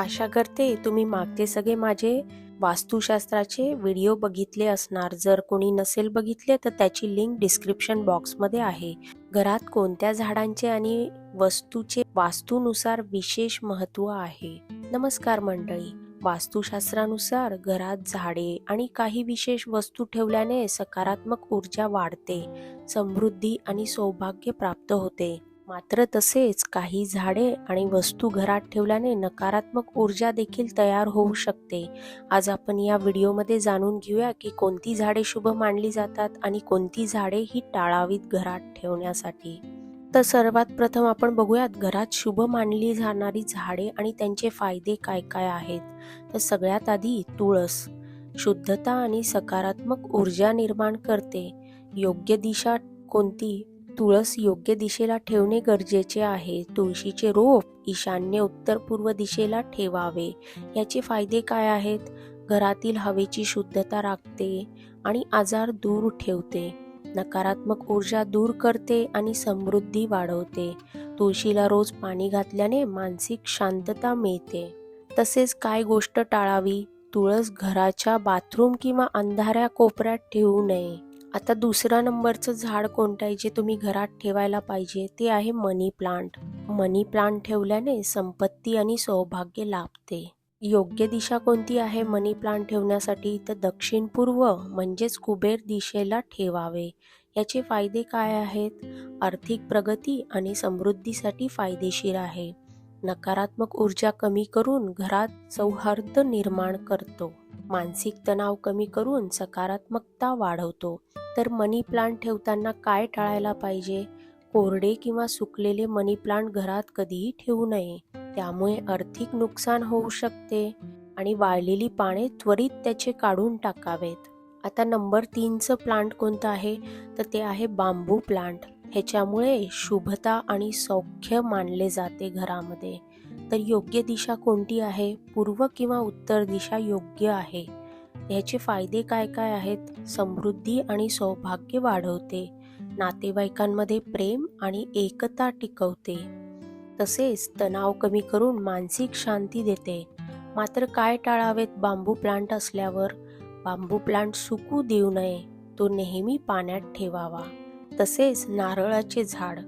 आशा करते तुम्ही मागचे सगळे माझे वास्तुशास्त्राचे व्हिडिओ बघितले असणार. जर कोणी नसेल बघितले तर त्याची लिंक डिस्क्रिप्शन बॉक्समध्ये आहे. घरात कोणत्या झाडांचे आणि वस्तूचे वास्तूनुसार विशेष महत्त्व आहे? नमस्कार मंडळी. वास्तुशास्त्रानुसार घरात झाडे आणि काही विशेष वस्तू ठेवल्याने सकारात्मक ऊर्जा वाढते समृद्धी आणि सौभाग्य प्राप्त होते. मात्र तसेच काही झाडे आणि वस्तू घरात ठेवल्याने नकारात्मक ऊर्जा देखील तयार होऊ शकते. आज आपण या व्हिडिओमध्ये जाणून घेऊया की कोणती झाडे शुभ मानली जातात आणि कोणती झाडे ही टाळावीत घरात ठेवण्यासाठी. तर सर्वात प्रथम आपण बघूयात घरात शुभ मानली जाणारी झाडे आणि त्यांचे फायदे काय काय आहेत. तर सगळ्यात आधी तुळस. शुद्धता आणि सकारात्मक ऊर्जा निर्माण करते. योग्य दिशा कोणती? तुळस योग्य दिशेला ठेवणे गरजेचे आहे. तुळशीचे रोप ईशान्य उत्तर पूर्व दिशेला ठेवावे. याचे फायदे काय आहेत? घरातील हवेची शुद्धता राखते आणि आजार दूर ठेवते. नकारात्मक ऊर्जा दूर करते आणि समृद्धी वाढवते. तुळशीला रोज पाणी घातल्याने मानसिक शांतता मिळते. तसेच काय गोष्ट टाळावी? तुळस घराच्या बाथरूम किंवा अंधाऱ्या कोपऱ्यात ठेवू नये. आता दुसरा नंबरचं झाड कोणतं आहे जे तुम्ही घरात ठेवायला पाहिजे ते आहे मनी प्लांट. मनी प्लांट ठेवल्याने संपत्ती आणि सौभाग्य लाभते. योग्य दिशा कोणती आहे मनी प्लांट ठेवण्यासाठी? तर दक्षिण पूर्व म्हणजेच कुबेर दिशेला ठेवावे. याचे फायदे काय आहेत? आर्थिक प्रगती आणि समृद्धीसाठी फायदेशीर आहे. नकारात्मक ऊर्जा कमी करून घरात सौहार्द निर्माण करतो. मानसिक तणाव कमी करून सकारात्मकता वाढवतो. तर मनी प्लांट ठेवताना काय टाळायला पाहिजे? कोरडे किंवा सुकलेले मनी प्लांट घरात कधीही ठेवू नये. त्यामुळे आर्थिक नुकसान होऊ शकते आणि वाळलेली पाने त्वरित त्याचे काढून टाकावेत. आता नंबर तीनचं प्लांट कोणतं आहे? तर ते आहे बांबू प्लांट. ह्याच्यामुळे शुभता आणि सौख्य मानले जाते घरामध्ये. तर योग्य दिशा कोणती आहे? पूर्व किंवा उत्तर दिशा योग्य आहे. ह्याचे फायदे काय काय आहेत? समृद्धी आणि सौभाग्य वाढवते. नातेवाईकांमध्ये प्रेम आणि एकता टिकवते. तसेच तणाव कमी करून मानसिक शांती देते. मात्र काय टाळावेत बांबू प्लांट असल्यावर? बांबू प्लांट सुकू देऊ नये. तो नेहमी पाण्यात ठेवावा. तसेच नारळाचे झाड.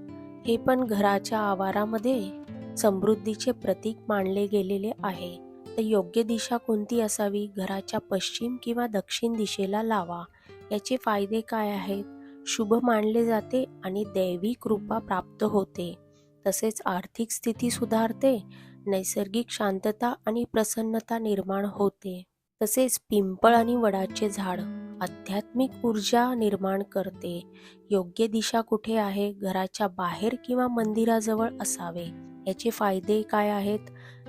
हे पण घराच्या आवारामध्ये समृद्धीचे प्रतीक मानले गेलेले आहे. तर योग्य दिशा कोणती असावी? घराच्या पश्चिम किंवा दक्षिण दिशेला लावा. याचे फायदे काय आहेत? शुभ मानले जाते आणि दैवी कृपा प्राप्त होते. तसेच आर्थिक स्थिती सुधारते नैसर्गिक शांतता आणि प्रसन्नता निर्माण होते. तसेच पिंपळ आणि वडाचे झाड आध्यात्मिक ऊर्जा निर्माण करते. योग्य दिशा कुठे आहे? घराच्या बाहेर किंवा मंदिराजवळ असावे. याचे फायदे काय आहेत?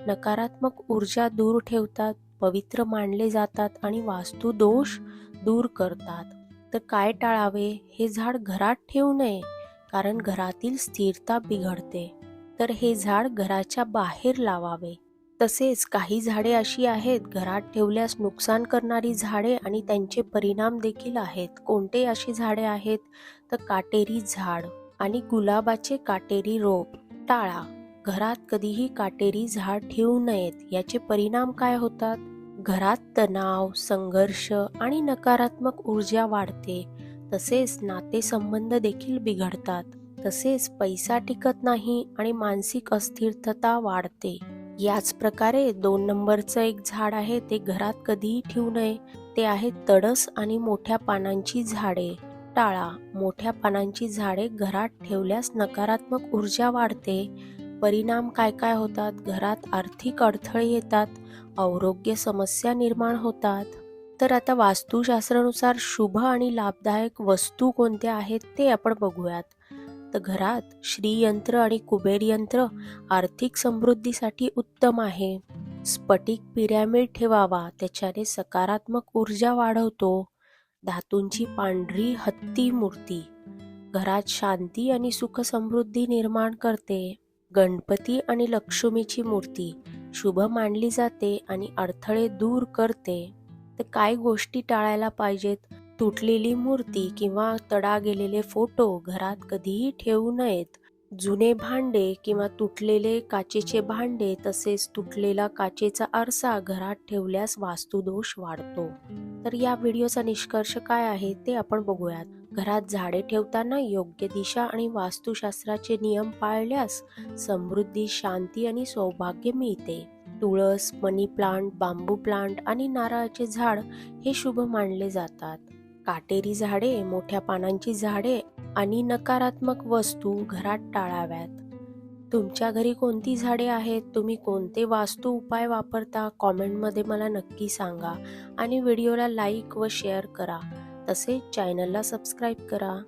नकारात्मक ऊर्जा दूर ठेवतात पवित्र मानले जातात आणि वास्तू दोष दूर करतात. तर काय टाळावे? हे झाड घरात ठेवू नये कारण घरातील स्थिरता बिघडते. तर हे झाड घराच्या बाहेर लावावे. तसेच काही झाडे अशी आहेत घरात ठेवल्यास नुकसान करणारी झाडे आणि त्यांचे परिणाम देखील आहेत. कोणते अशी झाडे आहेत? तर काटेरी झाड आणि गुलाबाचे काटेरी रोप. टाळा. घरात कधीही काटेरी झाड ठेवू नयेत याचे परिणाम काय होतात? घरात तणाव संघर्ष आणि नकारात्मक ऊर्जा वाढते. तसेच नातेसंबंध देखील बिघडतात. तसेच पैसा टिकत नाही आणि मानसिक अस्थिरता वाढते. याच प्रकारे दोन नंबरचं एक झाड आहे ते घरात कधीही ठेवू नये. ते आहे तडस आणि मोठ्या पानांची झाडे. टाळा मोठ्या पानांची झाडे घरात ठेवल्यास नकारात्मक ऊर्जा वाढते. परिणाम काय काय होतात? घरात आर्थिक अडथळे येतात आरोग्य समस्या निर्माण होतात. तर आता वास्तुशास्त्रानुसार शुभ आणि लाभदायक वस्तू कोणत्या आहेत ते आपण बघूयात. तर घरात श्रीयंत्र आणि कुबेर यंत्र आर्थिक समृद्धीसाठी उत्तम आहे. स्फटिक पिरॅमिड ठेवावा त्याच्याने सकारात्मक ऊर्जा वाढवतो. धातूंची पांढरी हत्ती मूर्ती घरात शांती आणि सुख समृद्धी निर्माण करते. गणपती आणि लक्ष्मीची मूर्ती शुभ मानली जाते आणि अडथळे दूर करते. तर काय गोष्टी टाळायला पाहिजेत? तुटलेली मूर्ती किंवा तडा गेलेले फोटो घरात कधीही ठेवू नयेत. जुने भांडे किंवा तुटलेले काचेचे भांडे तसेच तुटलेला काचेचा आरसा घरात ठेवल्यास वास्तुदोष वाढतो. तर या व्हिडिओचा निष्कर्ष काय आहे ते आपण बघूयात. घरात झाडे ठेवताना योग्य दिशा आणि वास्तुशास्त्राचे नियम पाळल्यास समृद्धी शांती आणि सौभाग्य मिळते. तुळस मनी प्लांट बांबू प्लांट आणि नारळाचे झाड हे शुभ मानले जातात. काटेरी झाडे मोठ्या पानांची झाडे आणि नकारात्मक वस्तू घरात टाळाव्यात. तुमच्या घरी कोणती झाडे आहेत? तुम्ही कोणते वास्तू उपाय वापरता? कॉमेंटमध्ये मला नक्की सांगा आणि व्हिडिओला लाईक व शेअर करा. तसेच चॅनलला सबस्क्राईब करा.